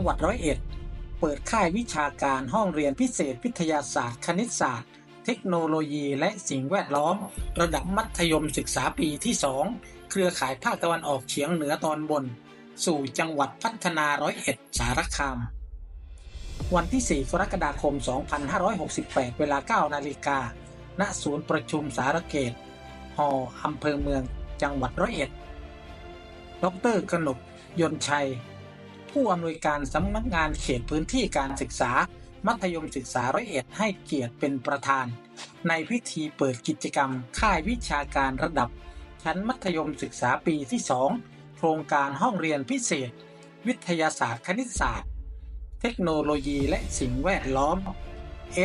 งหวัดร้อยเอ็ด เปิดค่ายวิชาการห้องเรียนพิเศษวิทยาศาสตร์ คณิตศาสตร์ เทคโนโลยี และสิ่งแวดล้อม ระดับมัธยมศึกษาปีที่ 2 เครือข่ายภาคตะวันออกเฉียงเหนือตอนบน สู่จังหวัดพัฒนาร้อยเอ็ดสารคาม วันที่ 4 กรกฎาคม 2568 เวลา 9 นาฬิกา ณ ศูนย์ประชุมสารเกตหออำเภอเมือง จังหวัดร้อยเอ็ด ดรกนกยนชัย ผู้อำนวยการสำนักงานเขตพื้นที่การศึกษา มัธยมศึกษาร้อยเอ็ดให้เกียรติเป็นประธาน ในพิธีเปิดกิจกรรม ค่ายวิชาการระดับ ชั้นมัธยมศึกษาปีที่ 2 โครงการห้องเรียนพิเศษ วิทยาศาสตร์คณิตศาสตร์ เทคโนโลยีและสิ่งแวดล้อม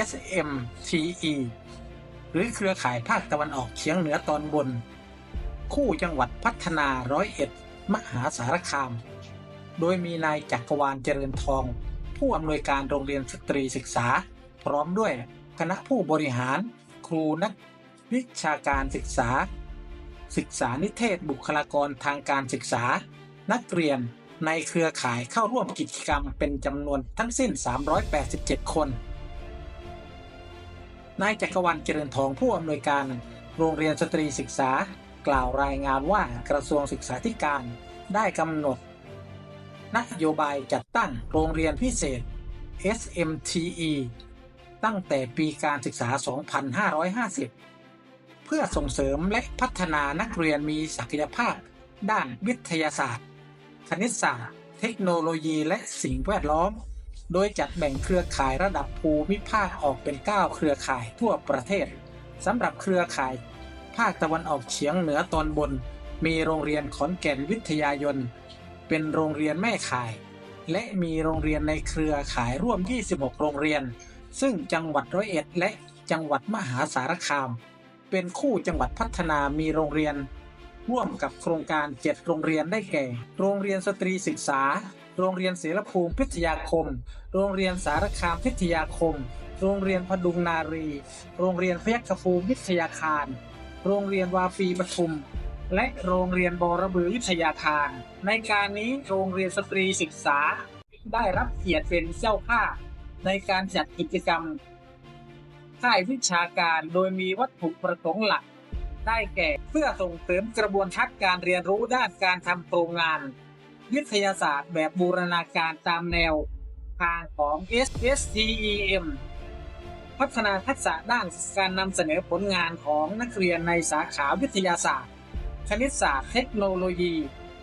SMTE หรือเครือข่ายภาคตะวันออกเฉียงเหนือตอนบน คู่จังหวัดพัฒนาร้อยเอ็ด มหาสารคาม โดยมีนายจักรวาลเจริญทอง ผู้อำนวยการโรงเรียนสตรีศึกษา พร้อมด้วยคณะผู้บริหาร ครูนักวิชาการศึกษา ศึกษานิเทศบุคลากรทางการศึกษา นักเรียนในเครือข่ายเข้าร่วมกิจกรรมเป็นจำนวนทั้งสิ้น 387 คน นายจักรวาลเจริญทองผู้อำนวยการโรงเรียนสตรีศึกษากล่าวรายงานว่ากระทรวงศึกษาธิการได้กำหนด นโยบายจัดตั้งโรงเรียนพิเศษ SMTE ตั้งแต่ปีการศึกษา 2550 เพื่อส่งเสริมและพัฒนานักเรียนมีศักยภาพ ด้านวิทยาศาสตร์ คณิตศาสตร์ เทคโนโลยีและสิ่งแวดล้อม โดยจัดแบ่งเครือข่ายระดับภูมิภาคออกเป็น 9 เครือข่ายทั่วประเทศสำหรับเครือข่าย ภาคตะวันออกเฉียงเหนือตอนบน มีโรงเรียนขอนแก่นวิทยายน เป็นโรงเรียนแม่ข่าย และมีโรงเรียนในเครือข่ายร่วม 26 โรงเรียน ซึ่งจังหวัดร้อยเอ็ดและจังหวัดมหาสารคาม เป็นคู่จังหวัดพัฒนามีโรงเรียน ร่วมกับโครงการ 7 โรงเรียนได้แก่ โรงเรียนสตรีศึกษา โรงเรียนเสรภูมิพิทยาคม โรงเรียนสารคามพิทยาคม โรงเรียนพดุงนารี โรงเรียนพยัคฆภูมิวิทยาคาร โรงเรียนวาปีปทุม และโรงเรียนบอระบือวิทยาคารในการนี้โรงเรียนสตรีศึกษา ได้รับเกียรติเป็นเจ้าภาพในการจัดกิจกรรม ค่ายวิชาการโดยมีวัตถุประสงค์หลัก ได้แก่เพื่อส่งเสริมกระบวนทัศน์การเรียนรู้ด้านการทำโครงงาน วิทยาศาสตร์แบบบูรณาการตามแนว ทางของ SSTEM พัฒนาทักษะด้านการนำเสนอผลงานของนักเรียนในสาขาวิทยาศาสตร์ คณิตศาสตร์เทคโนโลยี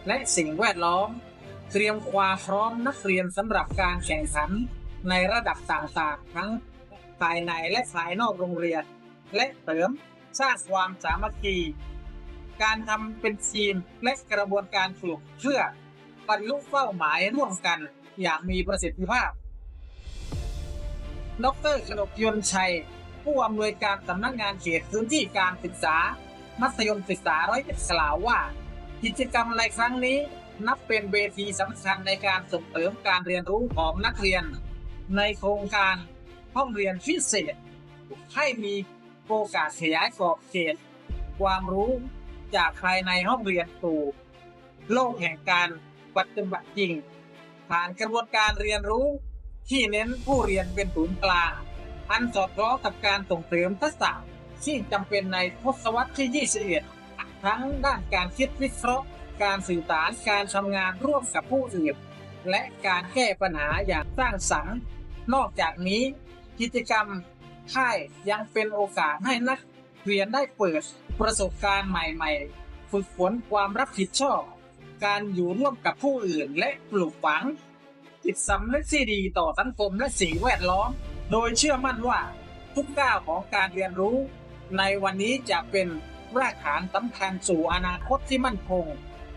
และสิ่งแวดล้อม เตรียมความพร้อมนักเรียนสำหรับการแข่งขันในระดับต่างๆ ทั้งภายในและภายนอกโรงเรียน และเสริมสร้างความสามัคคี การทำเป็นทีมและกระบวนการฝึกเพื่อบรรลุเป้าหมายร่วมกันอย่างมีประสิทธิภาพ ดรกนกยนชัย ผู้อำนวยการสำนักงานเขตพื้นที่การศึกษา มัธยมศึกษาร้อยเอ็ดกล่าวว่า กิจกรรมในครั้งนี้ นับเป็นเวทีสำคัญในการส่งเสริมการเรียนรู้ของนักเรียน ในโครงการห้องเรียนพิเศษ ให้มีโอกาสขยายขอบเขต ความรู้จากภายในห้องเรียนสู่โลกแห่งการปฏิบัติจริง ผ่านกระบวนการเรียนรู้ที่เน้นผู้เรียนเป็นศูนย์กลางอันสอดคล้องกับการส่งเสริมทักษะ ที่จำเป็นในทศวรรษที่ 21 ทั้งด้านการคิดวิเคราะห์ การสื่อสาร การทำงานร่วมกับผู้อื่น และการแก้ปัญหาอย่างสร้างสรรค์ นอกจากนี้กิจกรรมค่ายยังเป็นโอกาสให้นักเรียนได้เปิดประสบการณ์ใหม่ๆ ฝึกฝนความรับผิดชอบ การอยู่ร่วมกับผู้อื่นและปลูกฝัง จิตสำนึกที่ดีต่อสังคมและสิ่งแวดล้อม โดยเชื่อมั่นว่าทุกก้าวของการเรียนรู้ ในวันนี้จะเป็นรากฐานสำคัญสู่อนาคตที่มั่นคง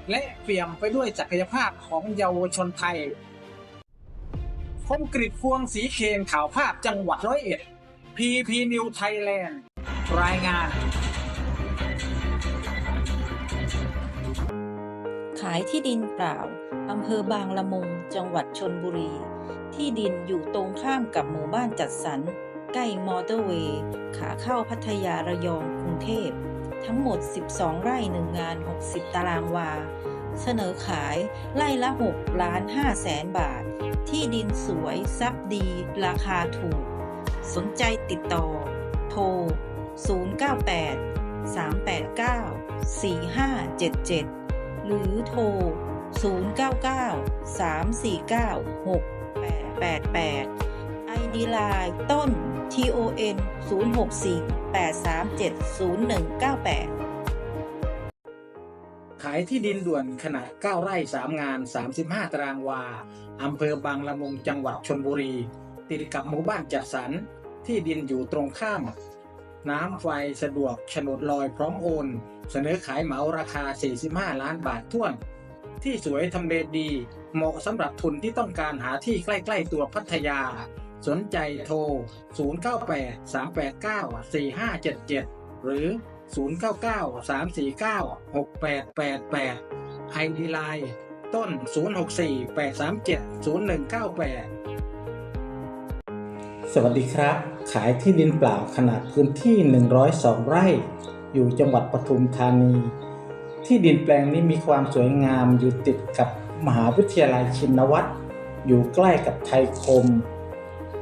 และเปี่ยมไปด้วยศักยภาพของเยาวชนไทยคมกริตพวงสีเคนข่าวภาพจังหวัดร้อยเอ็ด PP New Thailand รายงาน ขายที่ดินเปล่า อำเภอบางละมุง จังหวัดชนบุรี ที่ดินอยู่ตรงข้ามกับหมู่บ้านจัดสรร ใกล้มอเตอร์เวย์ขาเข้าพัทยาระยองกรุงเทพ ทั้งหมด 12 ไร่หนึ่งงาน 60 ตารางวา เสนอขายไร่ละ 6 ล้าน5แสนบาท ที่ดินสวยซับดี ราคาถูก สนใจติดต่อ โทร 098 389 4577 หรือโทร 099 349 6888 349 6888 ID Line ต้น TON 064 837 0198 ขายที่ดินด่วนขนาด 9 ไร่ 3 งาน 35 ตารางวา อำเภอบางละมุงจังหวัดชนบุรี ติดกับหมู่บ้านจัดสรร ที่ดินอยู่ตรงข้าม น้ำไฟสะดวกฉนดลอยพร้อมโอน เสนอขายเหมาราคา 45 ล้านบาทท้วน ที่สวยทำเลดี เหมาะสำหรับทุนที่ต้องการหาที่ใกล้ ๆ ตัวพัทยา สนใจโทร 098 389 4577 หรือ 099 349 6888 ID Line ต้น 064 837 0198 สวัสดีครับ ขายที่ดินเปล่าขนาดพื้นที่ 102 ไร่ อยู่จังหวัดปทุมธานี ที่ดินแปลงนี้มีความสวยงามอยู่ติดกับมหาวิทยาลัยชินวัตรอยู่ใกล้กับไทยคม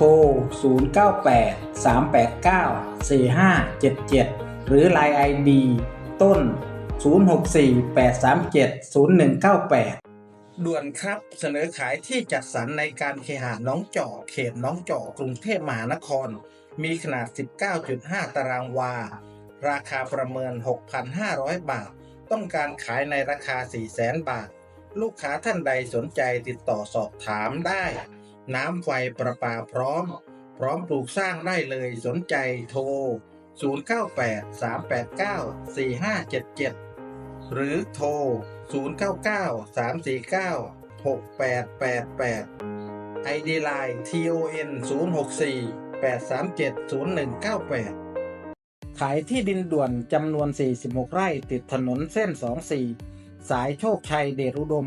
โทร 098 389 4577 หรือ Line ID ต้น 064 837 0198 ด่วนครับเสนอขายที่จัดสรรในการเคหะน้องจอกเขตน้องจอกกรุงเทพมหานคร มีขนาด 19.5 ตารางวา ราคาประเมิน 6,500 บาท ต้องการขายในราคา 400,000 บาท ลูกค้าท่านใดสนใจติดต่อสอบถามได้ น้ำไฟประปาพร้อม พร้อมปลูกสร้างได้เลยสนใจโทร 098 389 4577 หรือโทร 099 349 6888 ID Line TON 064 837 0198ขายที่ดินด่วนจำนวน 46 ไร่ติดถนนเส้น 24 สายโชคชัยเดชอุดม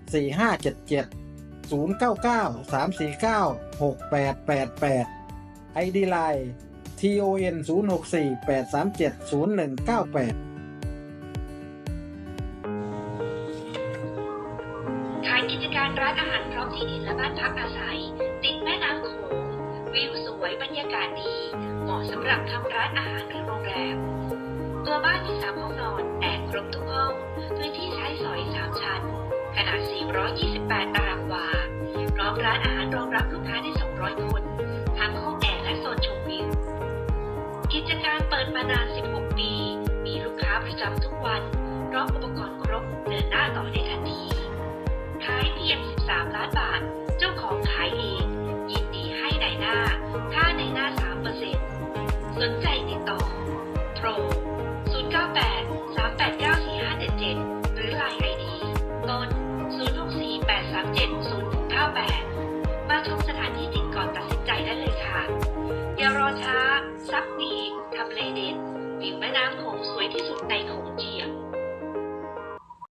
4577 099 349 6888 ID Line TON 064 837 0198ขายกิจการร้านอาหารพร้อมที่ดินและบ้านพักอาศัย ติดแม่น้ำโขงวิวสวยบรรยากาศดี เหมาะสำหรับทำร้านอาหารหรือโรงแรม ตัวบ้านมีสามห้องนอนแอร์ครบทุกห้อง พื้นที่ใช้สอยสามชั้น ขนาด 428 ตารางวา พร้อมร้านอาหารรองรับลูกค้าได้ 200 คน ทั้งห้องแอร์และโซนชมวิว กิจการเปิดมานาน 16 ปี มีลูกค้าประจำทุกวัน พร้อมอุปกรณ์ครบ เดินหน้าต่อได้ทันที ขายเพียง 13 ล้านบาท เจ้าของขายเอง ยินดีให้ในายหน้า ค่าในหน้า 3%สนใจติดต่อ โทร